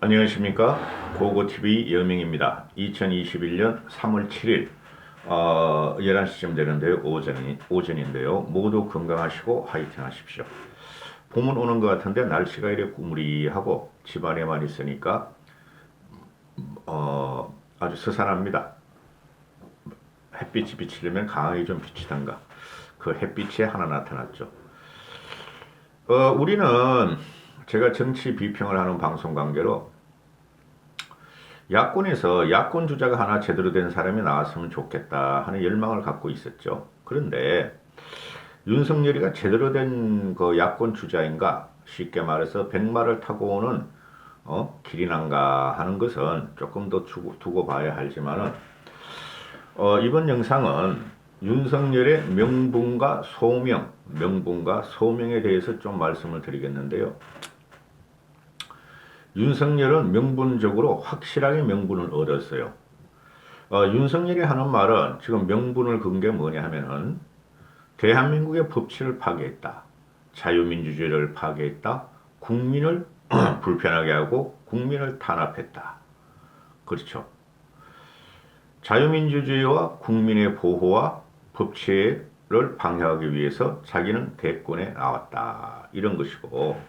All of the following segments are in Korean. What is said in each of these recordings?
안녕하십니까? 고고TV 여명입니다. 2021년 3월 7일 어, 11시쯤 되는데요. 오전이, 오전인데요. 모두 건강하시고 화이팅 하십시오. 봄은 오는 것 같은데 날씨가 이렇게 꾸무리하고 집안에만 있으니까 어, 아주 스산합니다. 햇빛이 비치려면 강하게 좀 비치던가. 그 햇빛이 하나 나타났죠. 어, 우리는 제가 정치 비평을 하는 방송 관계로 야권에서 야권 주자가 하나 제대로 된 사람이 나왔으면 좋겠다 하는 열망을 갖고 있었죠. 그런데 윤석열이가 제대로 된 그 야권 주자인가 쉽게 말해서 백마를 타고 오는 어, 길이난가 하는 것은 조금 더 두고, 두고 봐야 하지만은 어, 이번 영상은 윤석열의 명분과 소명, 명분과 소명에 대해서 좀 말씀을 드리겠는데요. 윤석열은 명분적으로 확실하게 명분을 얻었어요. 어, 윤석열이 하는 말은 지금 명분을 건게 뭐냐 하면은 대한민국의 법치를 파괴했다. 자유민주주의를 파괴했다. 국민을 불편하게 하고 국민을 탄압했다. 그렇죠. 자유민주주의와 국민의 보호와 법치를 방해하기 위해서 자기는 대권에 나왔다. 이런 것이고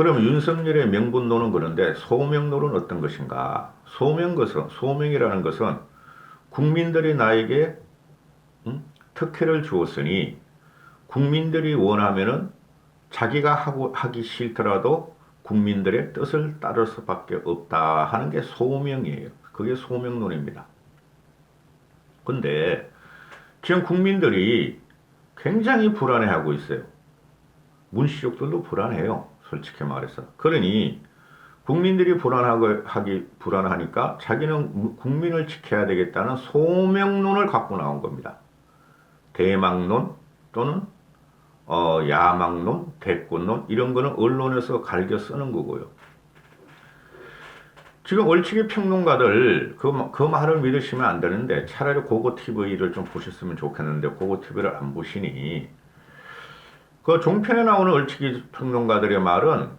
그럼 윤석열의 명분론은 그런데 소명론은 어떤 것인가? 소명 것은 소명이라는 것은 국민들이 나에게 음? 특혜를 주었으니 국민들이 원하면은 자기가 하고 하기 싫더라도 국민들의 뜻을 따를 수밖에 없다 하는 게 소명이에요. 그게 소명론입니다. 근데 지금 국민들이 굉장히 불안해하고 있어요. 문시족들도 불안해요. 솔직히 말해서. 그러니 국민들이 불안하고 하기 불안하니까 자기는 국민을 지켜야 되겠다는 소명론을 갖고 나온 겁니다. 대망론 또는 어, 야망론, 대권론 이런 거는 언론에서 갈겨 쓰는 거고요. 지금 얼치기 평론가들 그, 그 말을 믿으시면 안 되는데 차라리 고고 TV를 좀 보셨으면 좋겠는데 고고 TV를 안 보시니 그 종편에 나오는 얼치기 평론가들의 말은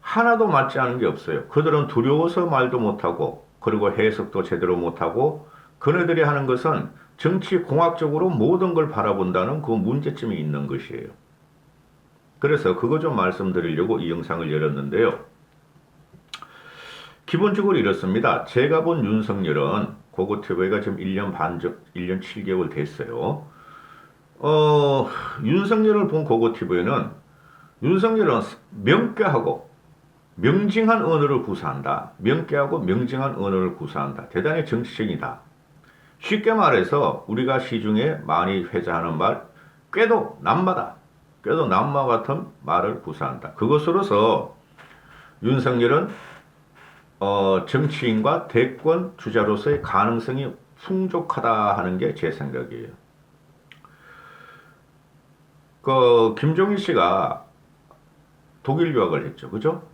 하나도 맞지 않은 게 없어요. 그들은 두려워서 말도 못하고 그리고 해석도 제대로 못하고 그네들이 하는 것은 정치 공학적으로 모든 걸 바라본다는 그 문제점이 있는 것이에요. 그래서 그거 좀 말씀드리려고 이 영상을 열었는데요. 기본적으로 이렇습니다. 제가 본 윤석열은 고고TV가 지금 1년 반, 1년 7개월 됐어요. 어, 윤석열을 본 고고TV는 윤석열은 명쾌하고 명징한 언어를 구사한다. 명쾌하고 명징한 언어를 구사한다. 대단히 정치적이다. 쉽게 말해서 우리가 시중에 많이 회자하는 말, 꾀도 남마다, 꾀도 남마 같은 말을 구사한다. 그것으로서 윤석열은 어, 정치인과 대권 주자로서의 가능성이 풍족하다 하는 게 제 생각이에요. 그 김종인 씨가 독일 유학을 했죠. 그죠?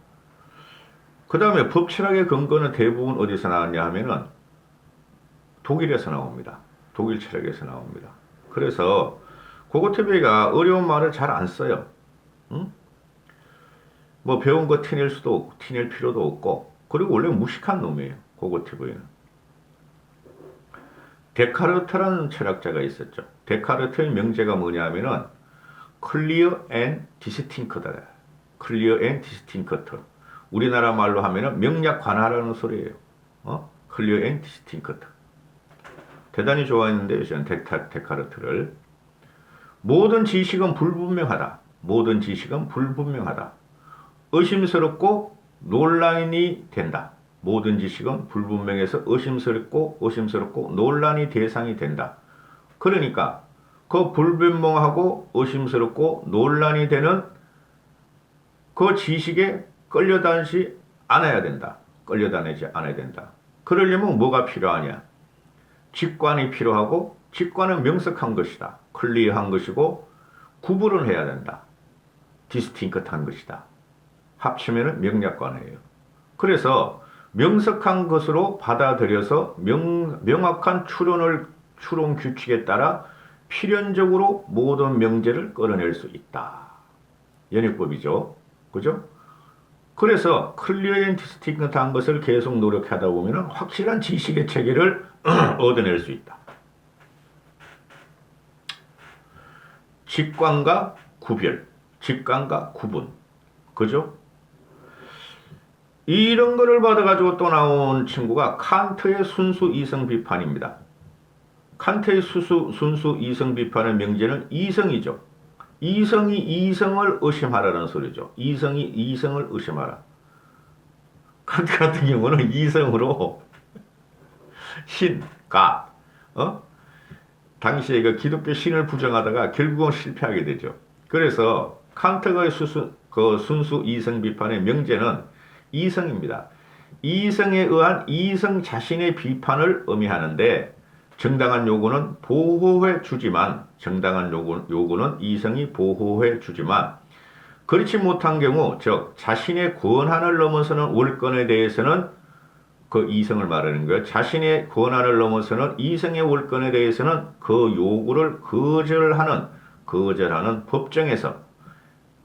그 다음에 법치학의 근거는 대부분 어디서 나왔냐 하면은 독일에서 나옵니다. 독일 철학에서 나옵니다. 그래서 고고TV가 어려운 말을 잘 안 써요. 응? 뭐 배운 거 티낼 수도 티낼 필요도 없고, 그리고 원래 무식한 놈이에요. 고고TV는. 데카르트라는 철학자가 있었죠. 데카르트의 명제가 뭐냐 하면은 클리어 앤 디스팅크다. 클리어 앤 디스팅크트. 우리나라 말로 하면은 명약 관하라는 소리예요. 어? 클리어 앤 디스팅크트. 대단히 좋아했는데요. 저는 데카, 데카르트를. 모든 지식은 불분명하다. 모든 지식은 불분명하다. 의심스럽고 논란이 된다. 모든 지식은 불분명해서 의심스럽고 의심스럽고 논란이 대상이 된다. 그러니까 그 불분명하고 의심스럽고 논란이 되는 그 지식에 끌려다니지 않아야 된다. 끌려다니지 않아야 된다. 그러려면 뭐가 필요하냐? 직관이 필요하고 직관은 명석한 것이다. 클리어한 것이고 구분을 해야 된다. 디스팅크트한 것이다. 합치면은 명약관이에요. 그래서 명석한 것으로 받아들여서 명, 명확한 추론을 추론 규칙에 따라 필연적으로 모든 명제를 끌어낼 수 있다. 연역법이죠. 그죠? 그래서 클리어 앤 디스팅트한 것을 계속 노력하다 보면 확실한 지식의 체계를 얻어낼 수 있다. 직관과 구별, 직관과 구분, 그죠? 이런 거를 받아가지고 또 나온 친구가 칸트의 순수 이성 비판입니다. 칸트의 수수, 순수 이성 비판의 명제는 이성이죠. 이성이 이성을 의심하라는 소리죠. 이성이 이성을 의심하라. 칸트 같은 경우는 이성으로 신, 가, 어? 당시에 그 기독교 신을 부정하다가 결국은 실패하게 되죠. 그래서 칸트의 수수, 그 순수 이성 비판의 명제는 이성입니다. 이성에 의한 이성 자신의 비판을 의미하는데 정당한 요구는 보호해 주지만 정당한 요구, 요구는 이성이 보호해 주지만 그렇지 못한 경우 즉 자신의 권한을 넘어서는 월권에 대해서는 그 이성을 말하는 거예요. 자신의 권한을 넘어서는 이성의 월권에 대해서는 그 요구를 거절하는 거절하는 법정에서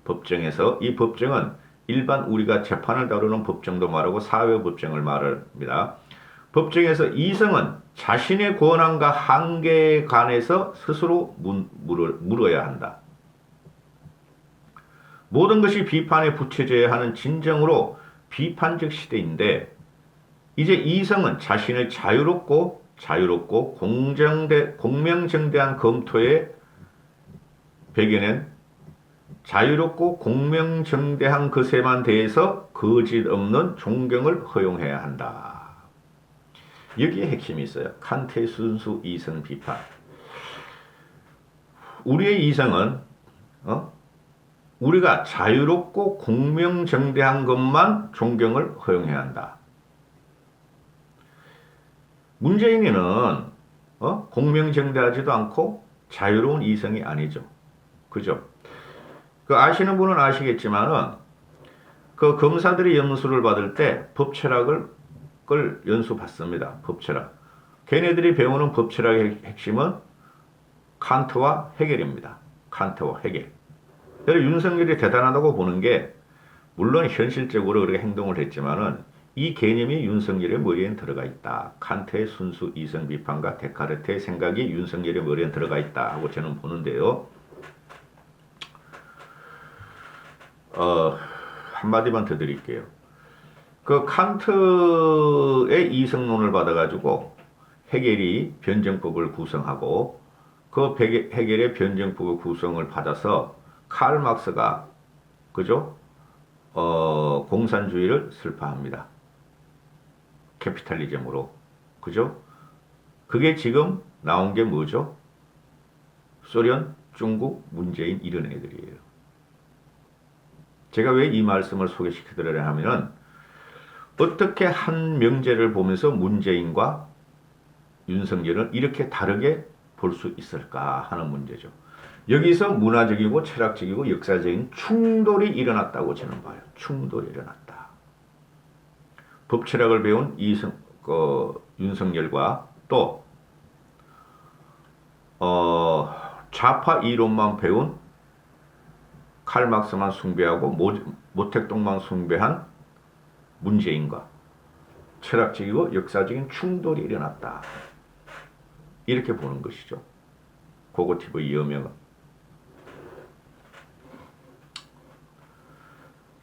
법정에서 이 법정은 일반 우리가 재판을 다루는 법정도 말하고 사회 법정을 말합니다. 법정에서 이성은 자신의 권한과 한계에 관해서 스스로 물어야 한다. 모든 것이 비판에 붙여져야 하는 진정으로 비판적 시대인데 이제 이성은 자신을 자유롭고 자유롭고 공정대 공명정대한 검토에 배겨낸 자유롭고 공명정대한 것에만 대해서 거짓 없는 존경을 허용해야 한다. 여기에 핵심이 있어요. 칸트의 순수 이성 비판. 우리의 이성은 어? 우리가 자유롭고 공명정대한 것만 존경을 허용해야 한다. 문재인이는 어? 공명정대하지도 않고 자유로운 이성이 아니죠. 그죠? 그 아시는 분은 아시겠지만은 그 검사들이 연수를 받을 때 법철학을 걸 연수 받습니다. 법철학. 걔네들이 배우는 법철학의 핵심은 칸트와 해결입니다. 칸트와 해결. 그래서 윤석열이 대단하다고 보는 게 물론 현실적으로 그렇게 행동을 했지만은 이 개념이 윤석열의 머리에 들어가 있다. 칸트의 순수 이성 비판과 데카르트의 생각이 윤석열의 머리에 들어가 있다 하고 저는 보는데요. 어, 한마디만 더 드릴게요. 그 칸트의 이성론을 받아가지고 해겔이 변정법을 구성하고 그 해겔의 변정법의 구성을 받아서 칼 막스가 그죠? 어, 공산주의를 슬퍼합니다. 캐피탈리즘으로. 그죠? 그게 지금 나온 게 뭐죠? 소련, 중국, 문재인 이런 애들이에요. 제가 왜 이 말씀을 소개시켜드리려 하면은 어떻게 한 명제를 보면서 문재인과 윤석열은 이렇게 다르게 볼 수 있을까 하는 문제죠. 여기서 문화적이고 철학적이고 역사적인 충돌이 일어났다고 저는 봐요. 충돌이 일어났다. 법철학을 배운 이성, 어, 윤석열과 또 어, 좌파 이론만 배운 칼막스만 숭배하고 모택동만 숭배한 문재인과 철학적이고 역사적인 충돌이 일어났다. 이렇게 보는 것이죠. 고고티브 여명은.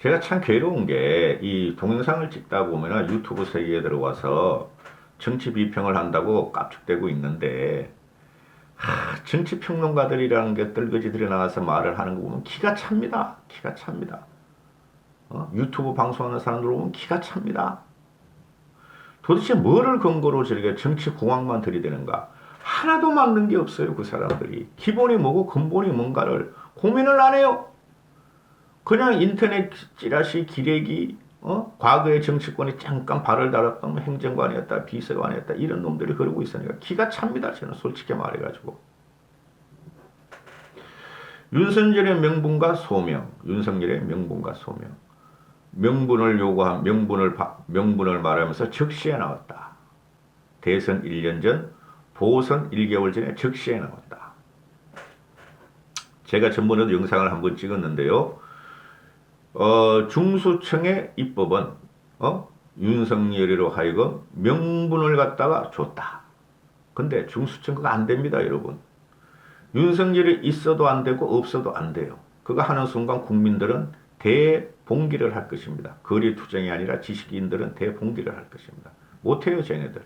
제가 참 괴로운 게 이 동영상을 찍다 보면 유튜브 세계에 들어와서 정치 비평을 한다고 깝죽대고 있는데 하, 정치 평론가들이라는 게 떨거지들이 나와서 말을 하는 거 보면 기가 찹니다. 기가 찹니다. 어? 유튜브 방송하는 사람들 보면 기가 찹니다. 도대체 뭐를 근거로 저렇게 정치 공학만 들이대는가? 하나도 맞는 게 없어요, 그 사람들이. 기본이 뭐고 근본이 뭔가를 고민을 안 해요. 그냥 인터넷 찌라시 기레기, 어? 과거의 정치권이 잠깐 발을 달았던 뭐 행정관이었다, 비서관이었다, 이런 놈들이 그러고 있으니까 기가 찹니다, 저는 솔직히 말해가지고. 윤석열의 명분과 소명, 윤석열의 명분과 소명. 명분을 요구한 명분을 명분을 말하면서 적시에 나왔다. 대선 1년 전, 보선 1개월 전에 적시에 나왔다. 제가 전번에도 영상을 한 번 찍었는데요. 어, 중수청의 입법은 어? 윤석열이로 하여금 명분을 갖다가 줬다. 근데 중수청 그거 안 됩니다, 여러분. 윤석열이 있어도 안 되고 없어도 안 돼요. 그거 하는 순간 국민들은 대 봉기를 할 것입니다. 거리 투쟁이 아니라 지식인들은 대봉기를 할 것입니다. 못해요, 쟤네들.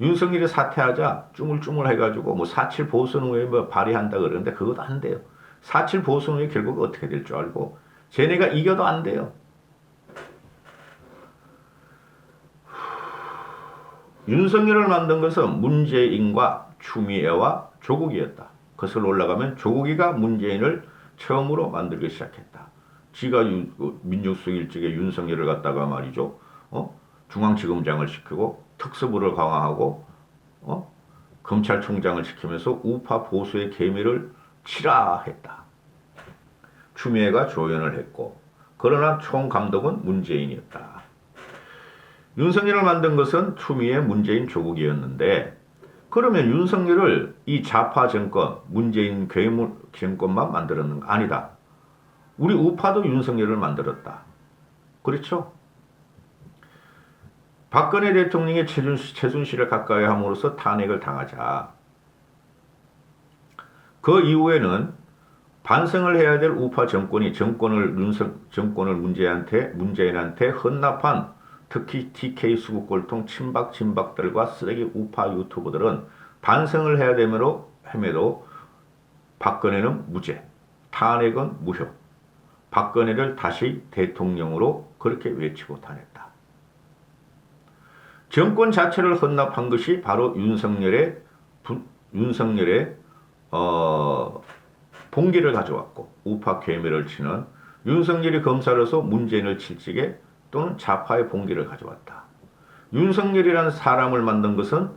윤석열이 사퇴하자 쭈물쭈물 해가지고 뭐 사칠 보수노예 뭐 발의한다 그러는데 그것도 안 돼요. 사칠 보수노예 결국 어떻게 될 줄 알고 쟤네가 이겨도 안 돼요. 윤석열을 만든 것은 문재인과 추미애와 조국이었다. 그것을 올라가면 조국이가 문재인을 처음으로 만들기 시작했다. 지가 유- 그 민중수석 일찍에 윤석열을 갖다가 말이죠. 어? 중앙지검장을 시키고 특수부를 강화하고 어? 검찰총장을 시키면서 우파 보수의 계미를 치라 했다. 추미애가 조연을 했고 그러나 총감독은 문재인이었다. 윤석열을 만든 것은 추미애 문재인 조국이었는데 그러면 윤석열을 이 좌파 정권 문재인 괴물 정권만 만들었는가 아니다. 우리 우파도 윤석열을 만들었다. 그렇죠? 박근혜 대통령의 최준, 최순실을 가까이 함으로써 탄핵을 당하자. 그 이후에는 반성을 해야 될 우파 정권이 정권을 윤석 정권을 문재인한테 문재인한테 헌납한 특히 TK 수국골통 친박 진박들과 쓰레기 우파 유튜버들은 반성을 해야 되므로 헤매도 박근혜는 무죄, 탄핵은 무효. 박근혜를 다시 대통령으로 그렇게 외치고 다녔다. 정권 자체를 헌납한 것이 바로 윤석열의 부- 윤석열의 어, 봉기를 가져왔고 우파 괴멸을 치는 윤석열이 검사로서 문재인을 칠직에 또는 좌파의 봉기를 가져왔다. 윤석열이라는 사람을 만든 것은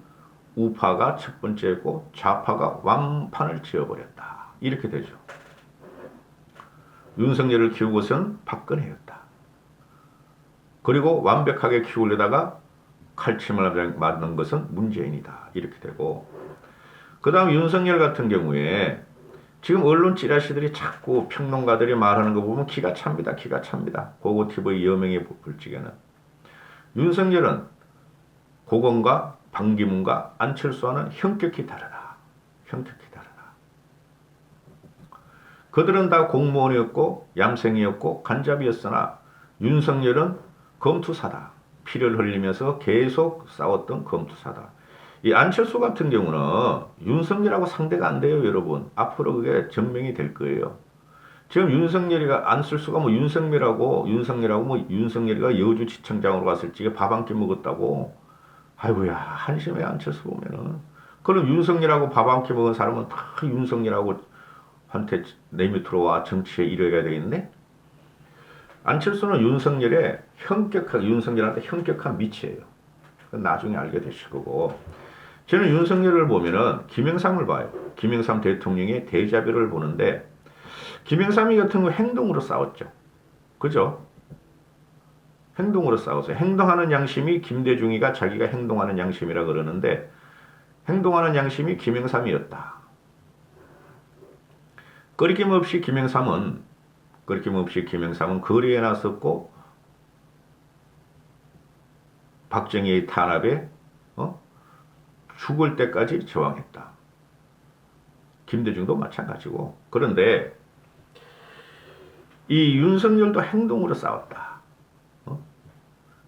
우파가 첫 번째고 좌파가 완판을 지어버렸다. 이렇게 되죠. 윤석열을 키우고선 박근혜였다. 그리고 완벽하게 키우려다가 칼침을 맞는 것은 문재인이다. 이렇게 되고 그 다음 윤석열 같은 경우에 지금 언론 찌라시들이 자꾸 평론가들이 말하는 거 보면 기가 찹니다. 기가 찹니다. 고고TV 여명의 불치게는. 윤석열은 고건과 방기문과 안철수와는 현격히 다르다. 다르다. 그들은 다 공무원이었고 얌생이었고 간잡이였으나 윤석열은 검투사다. 피를 흘리면서 계속 싸웠던 검투사다. 이 안철수 같은 경우는 윤석열하고 상대가 안 돼요, 여러분. 앞으로 그게 증명이 될 거예요. 지금 윤석열이가 안철수가 뭐 윤석열하고 윤석열하고 뭐 윤석열이가 여주 지청장으로 갔을 적에 밥 한 끼 먹었다고. 아이고야 한심해 안철수 보면은. 그럼 윤석열하고 밥 한 끼 먹은 사람은 다 윤석열하고 한테 내 밑으로 와 정치에 이뤄야 되겠네. 안철수는 윤석열의 현격한 윤석열한테 현격한. 그건 나중에 알게 되실 거고. 저는 윤석열을 보면은 김영삼을 봐요. 김영삼 대통령의 대자뷰를 보는데 김영삼이 같은 경우 행동으로 싸웠죠. 그죠? 행동으로 싸웠어요. 행동하는 양심이 김대중이가 자기가 행동하는 양심이라 그러는데 행동하는 양심이 김영삼이었다. 끊김없이 김영삼은 끊김없이 김영삼은 거리에 나섰고 박정희의 탄압에 어? 죽을 때까지 저항했다. 김대중도 마찬가지고. 그런데 이 윤석열도 행동으로 싸웠다. 어?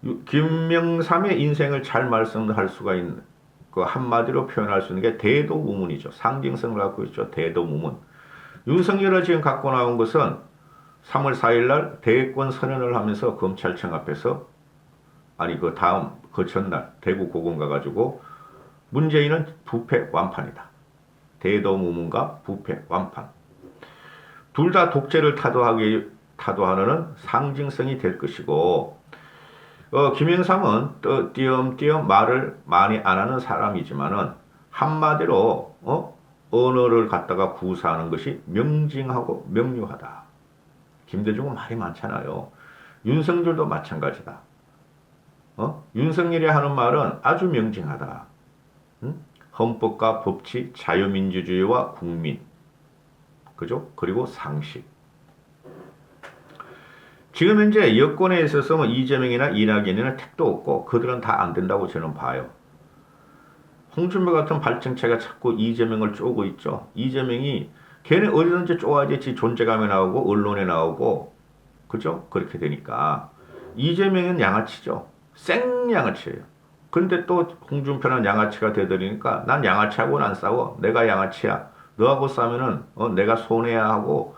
유- 김명삼의 인생을 잘 말씀할 수가 있는 그 한마디로 표현할 수 있는 게 대도무문이죠. 상징성을 갖고 있죠. 대도무문. 윤석열을 지금 갖고 나온 것은 3월 4일 날 대권 선언을 하면서 검찰청 앞에서 아니 그 다음 그 전날 대구 고검 가가지고 문재인은 부패 완판이다. 대도무문과 부패 완판. 둘 다 독재를 타도하기 타도하는 상징성이 될 것이고 어, 김영삼은 또 띄엄띄엄 말을 많이 안 하는 사람이지만은 한마디로 어? 언어를 갖다가 구사하는 것이 명징하고 명료하다. 김대중은 말이 많잖아요. 윤석열도 마찬가지다. 어? 윤석열이 하는 말은 아주 명징하다. 응? 헌법과 법치, 자유민주주의와 국민, 그죠? 그리고 상식. 지금 현재 여권에 있어서 뭐 이재명이나 이낙연이나 택도 없고 그들은 다 안 된다고 저는 봐요. 홍준표 같은 발정체가 자꾸 이재명을 쪼고 있죠. 이재명이 걔는 어디든지 쪼아야지 지 존재감이 나오고 언론에 나오고 그죠? 그렇게 되니까 이재명은 양아치죠. 생 양아치예요. 근데 또 홍준표는 양아치가 되더니까 난 양아치하고는 안 싸워. 내가 양아치야. 너하고 싸우면은 어, 내가 손해야 하고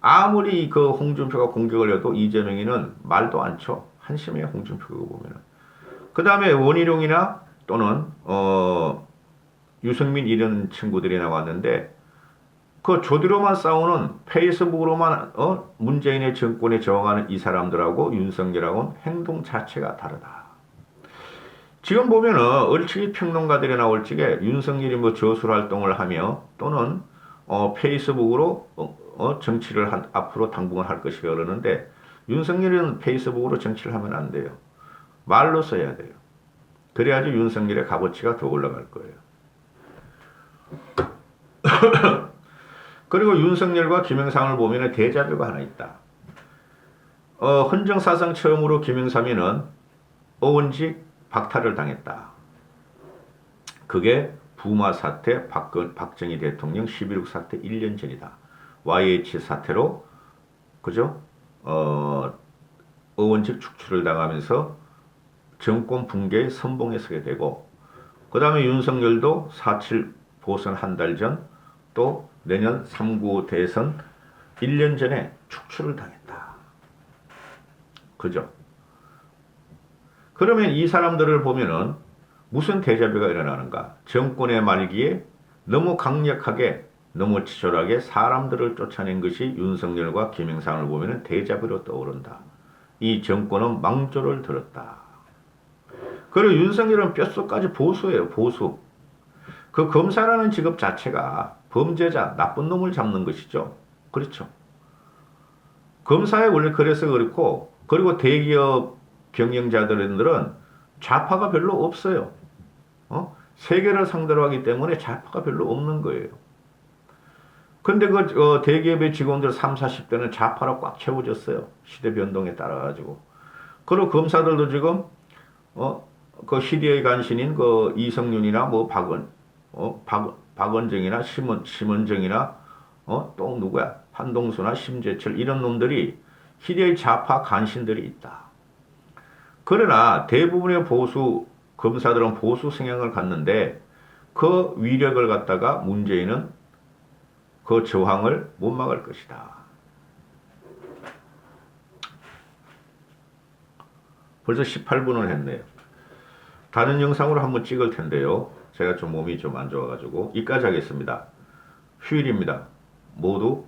아무리 그 홍준표가 공격을 해도 이재명이는 말도 안 쳐. 한심해요 홍준표가 보면은. 그 다음에 원희룡이나 또는 어 유승민 이런 친구들이 나왔는데 그 조디로만 싸우는 페이스북으로만 어 문재인의 정권에 저항하는 이 사람들하고 윤석열하고는 행동 자체가 다르다. 지금 보면은 얼치기 평론가들이 나올 적에 윤석열이 뭐 저술 활동을 하며 또는 어 페이스북으로 어, 어, 정치를 한, 앞으로 당분간 할 것이가 그러는데 윤석열은 페이스북으로 정치를 하면 안 돼요. 말로 써야 돼요. 그래야지 윤석열의 값어치가 더 올라갈 거예요. 그리고 윤석열과 김영삼을 보면 대자뷰가 하나 있다. 어, 헌정사상 처음으로 김영삼이는 어원직 박탈을 당했다. 그게 부마 사태, 박근, 박정희 대통령 11.6 사태 1년 전이다. YH 사태로 그죠? 어, 어원직 축출을 당하면서 정권 붕괴의 선봉에 서게 되고 그 다음에 윤석열도 4.7 보선 한 달 전 또 내년 3.9 대선 1년 전에 축출을 당했다. 그죠? 그러면 이 사람들을 보면은 무슨 대자뷰가 일어나는가? 정권의 말기에 너무 강력하게 너무 치졸하게 사람들을 쫓아낸 것이 윤석열과 김영삼을 보면 대자뷰로 떠오른다. 이 정권은 망조를 들었다. 그리고 윤석열은 뼛속까지 보수예요, 보수. 그 검사라는 직업 자체가 범죄자, 나쁜 놈을 잡는 것이죠. 그렇죠. 검사에 원래 그래서 그렇고, 그리고 대기업 경영자들은 좌파가 별로 없어요. 어? 세계를 상대로 하기 때문에 좌파가 별로 없는 거예요. 근데 그 어, 대기업의 직원들 3, 40대는 좌파로 꽉 채워졌어요. 시대 변동에 따라 가지고. 그리고 검사들도 지금 어, 그 시대의 간신인 그 이성윤이나 뭐 박원, 어, 박, 박원정이나 심원, 심원정이나 어, 또 누구야? 한동수나 심재철 이런 놈들이 시대의 좌파 간신들이 있다. 그러나 대부분의 보수 검사들은 보수 성향을 갖는데 그 위력을 갖다가 문재인은 그 저항을 못 막을 것이다. 벌써 18분을 했네요. 다른 영상으로 한번 찍을 텐데요. 제가 좀 몸이 좀 안 좋아가지고 이까지 하겠습니다. 휴일입니다. 모두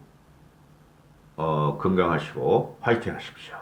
어, 건강하시고 화이팅 하십시오.